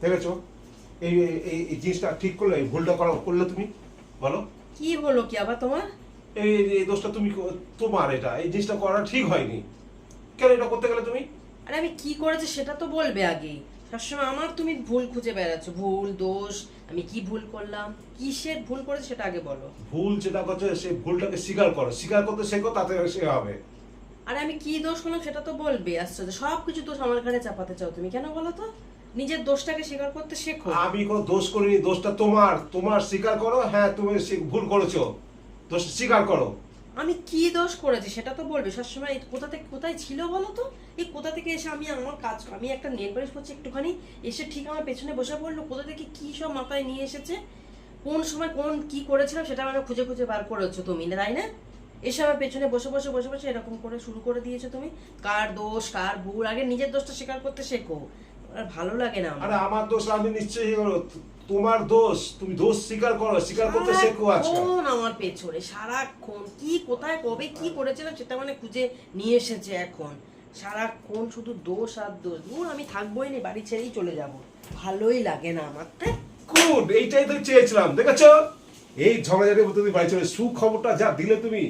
দেখেছ? এই এই- জিনিসটা ঠিক করলে এই ভুলটা করা করলে তুমি বলো। কি হলো কি আবার তোমার? এই এই- এই দোষটা তুমি তোমার এটা এই জিনিসটা করা ঠিক হয়নি। কেন এটা করতে গেলে তুমি? আরে আমি কি করেছি সেটা তো বলবে আগে। সবসময় আমার তুমি ভুল খুঁজে বেড়াচ্ছ। ভুল দোষ আমি কি ভুল করলাম? কিসের ভুল করেছে সেটা আগে বলো। ভুল যেটা করছে সেই ভুলটাকে স্বীকার করো। স্বীকার করতে শেখো তাতে সে হবে। আরে আমি কি দোষ করলাম সেটা তো বলবে আশ্চর্য। সব কিছু দোষ আমার ঘাড়ে চাপাতে চাও তুমি। কেন বলো তো? নিজের দোষটাকে স্বীকার করতে শেখো। আমি কোনো দোষ করিনি দোষটা তোমার। তোমার স্বীকার করো হ্যাঁ তুমি ভুল করেছ। দোষ স্বীকার করো। আমি কি দোষ করেছি সেটা তো বলবে। সবসময় কোথা থেকে কোথায় ছিল বলো তো? এই কোথা থেকে এসে আমি আমার কাজ আমি একটা নেল পালিশ করছি একটুখানি এসে ঠিক আমার পেছনে বসে পড়ল। কোথা থেকে কি সব মাথায় নিয়ে এসেছে? কোন সময় কোন কি করেছিলাম সেটা আমার খুঁজে খুঁজে বার করেছ তুমি না তাই না? এসে আমার পেছনে বসে বসে বসে বসে এরকম করে শুরু করে দিয়েছ তুমি। কার দোষ কার ভুল? আগে নিজের দোষটা স্বীকার করতে শেখো। আর ভালো লাগে না আমার। আরে আমার দোষ আমি নিশ্চয়ই করো তোমার দোষ তুমি দোষ স্বীকার করো স্বীকার করতে শেখো আজকাল। আমার পেছনে সারাক্ষণ। কি কোথায় কবে কি করেছিলাম সেটা মানে খুঁজে নিয়ে এসেছে এখন। সারাক্ষণ শুধু দোষ আর দোষ। দূর আমি থাকবোই না বাড়ি ছেড়েই চলে যাব। ভালোই লাগে না আমার। গুড এইটাই তো চেয়েছিলাম দেখেছ? এই ঝগড়াঝাটির মধ্যে তুমি বাড়ি চলে সুখবরটা যা দিলে তুমি